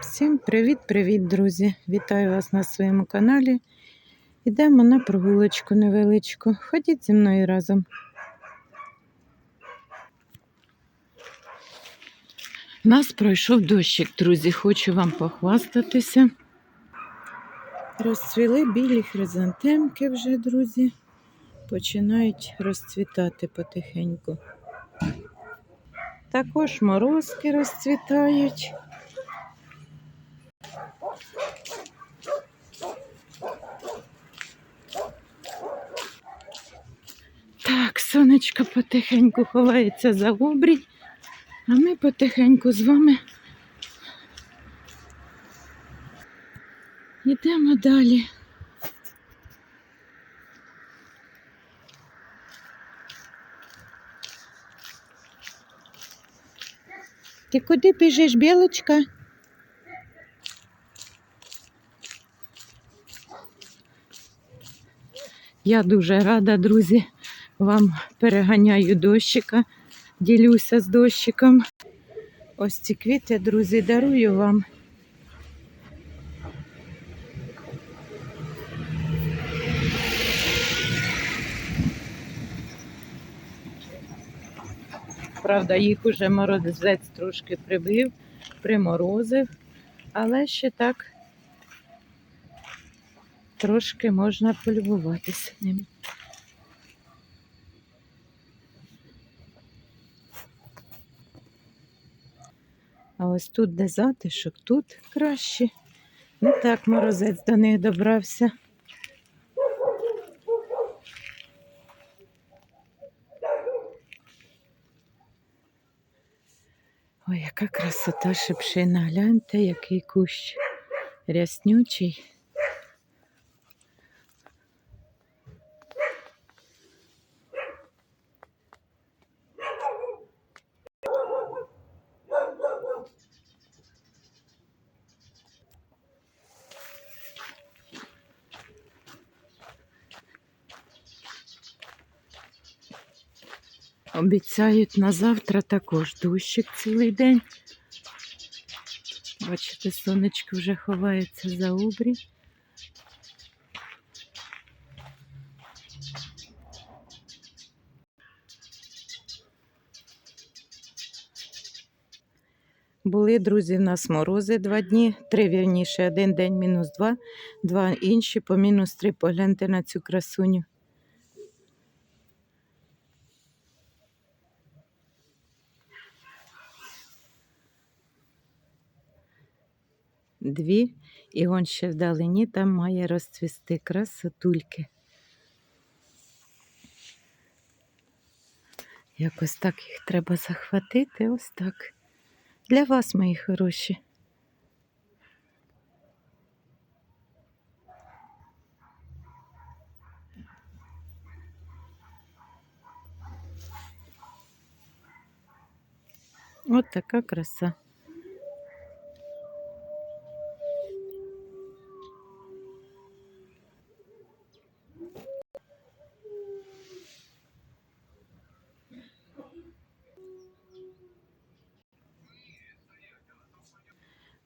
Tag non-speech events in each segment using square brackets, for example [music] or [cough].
Всім привіт-привіт, друзі! Вітаю вас на своєму каналі. Йдемо на прогулочку невеличку. Ходіть зі мною разом. У Нас пройшов дощик, друзі. Хочу вам похвастатися. Розцвіли білі хризантемки вже, друзі. Починають розцвітати потихеньку. Також морозки розцвітають. Так, сонечко потихеньку ховається за обрій, а ми потихеньку з вами йдемо далі. Ти куди біжиш, білочка? Я дуже рада, друзі. Вам переганяю дощика, ділюся з дощиком. Ось ці квіти, друзі, дарую вам. Правда, їх уже морозець трошки прибив, приморозив, але ще так трошки можна полюбуватися ним. Ось тут, де затишок, тут краще. Не так морозець до них добрався. Ой, яка красота шипшина. Гляньте, який кущ ряснючий. Обіцяють на завтра також дощик цілий день. Бачите, сонечко вже ховається за обрій. Були, друзі, в нас морози два дні, три вірніше, один день мінус два, два інші по мінус три. Погляньте на цю красуню. Дві, і он ще вдалині там має розцвісти красотульки. Якось так їх треба захватити, ось так. Для вас, мої хороші. От така краса.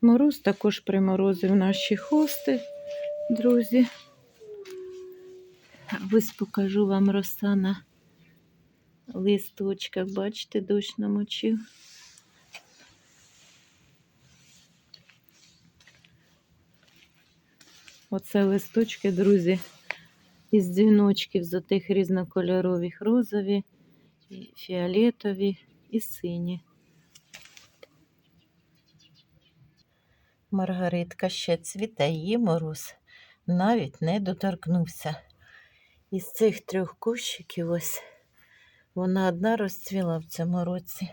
Мороз також приморозив наші хости, друзі. Ось покажу вам роса на листочках. Бачите, дощ намочив. Оце листочки, друзі, із дзвіночків з отих різнокольорових розові, фіолетові і сині. Маргаритка ще цвіте, її мороз навіть не доторкнувся. Із цих трьох кущиків ось вона одна розцвіла в цьому році.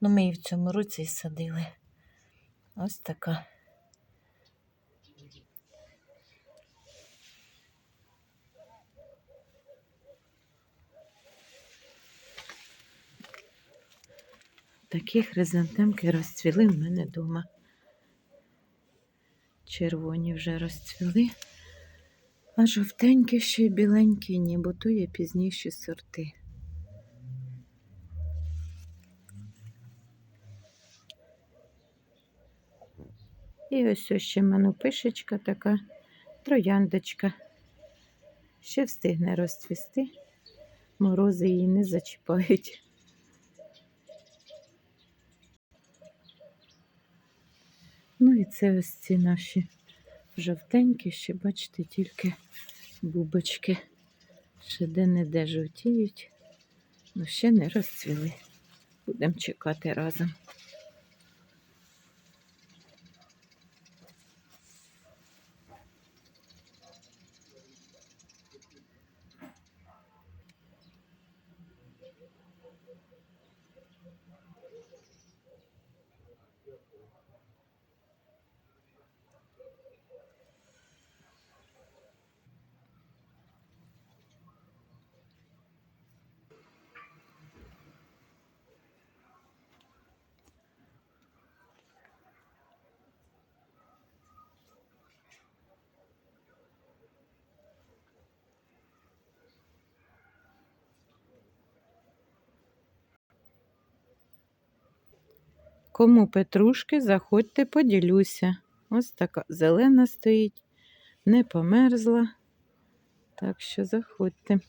Ну, ми її в цьому році і садили. Ось така. Такі хризантемки розцвіли в мене вдома. Червоні вже розцвіли, а жовтенькі ще й біленькі ні, бо то є пізніші сорти. І ось ось ще в мене пишечка така, трояндочка. Ще встигне розцвісти. Морози її не зачіпають. Ну і це ось ці наші жовтенькі, ще бачите, тільки бубочки. Ще де-не-де жовтіють, але ще не розцвіли. Будемо чекати разом. Кому петрушки, заходьте, поділюся. Ось така зелена стоїть, не померзла. Так що заходьте.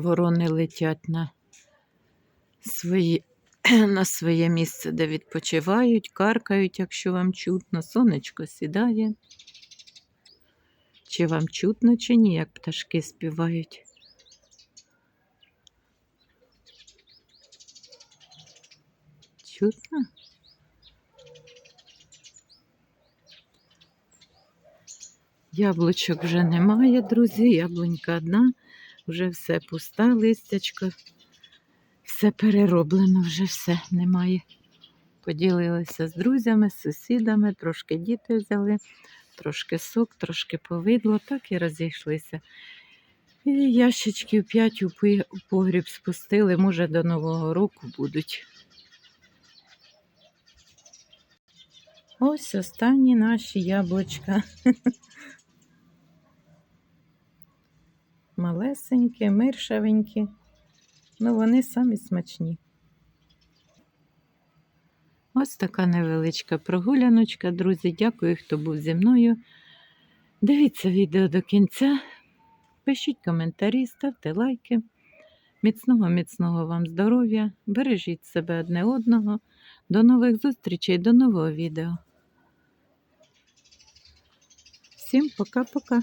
Ворони летять на, свої, [clears throat] на своє місце, де відпочивають, каркають, якщо вам чутно. Сонечко сідає. Чи вам чутно, чи ні, як пташки співають? Чутно? Яблучок вже немає, друзі. Яблунька одна, вже все пуста, листячко. Все перероблено, вже все немає. Поділилася з друзями, з сусідами, трошки діти взяли, трошки сок, трошки повидло, так і розійшлися. І ящичків 5 у погріб спустили, може до Нового року будуть. Ось останні наші яблучка. [laughs] Малесенькі, миршавенькі. Ну, вони самі смачні. Ось така невеличка прогуляночка, друзі. Дякую, хто був зі мною. Дивіться відео до кінця. Пишіть коментарі, ставте лайки. Міцного, міцного вам здоров'я. Бережіть себе одне одного. До нових зустрічей, до нового відео. Всім пока-пока.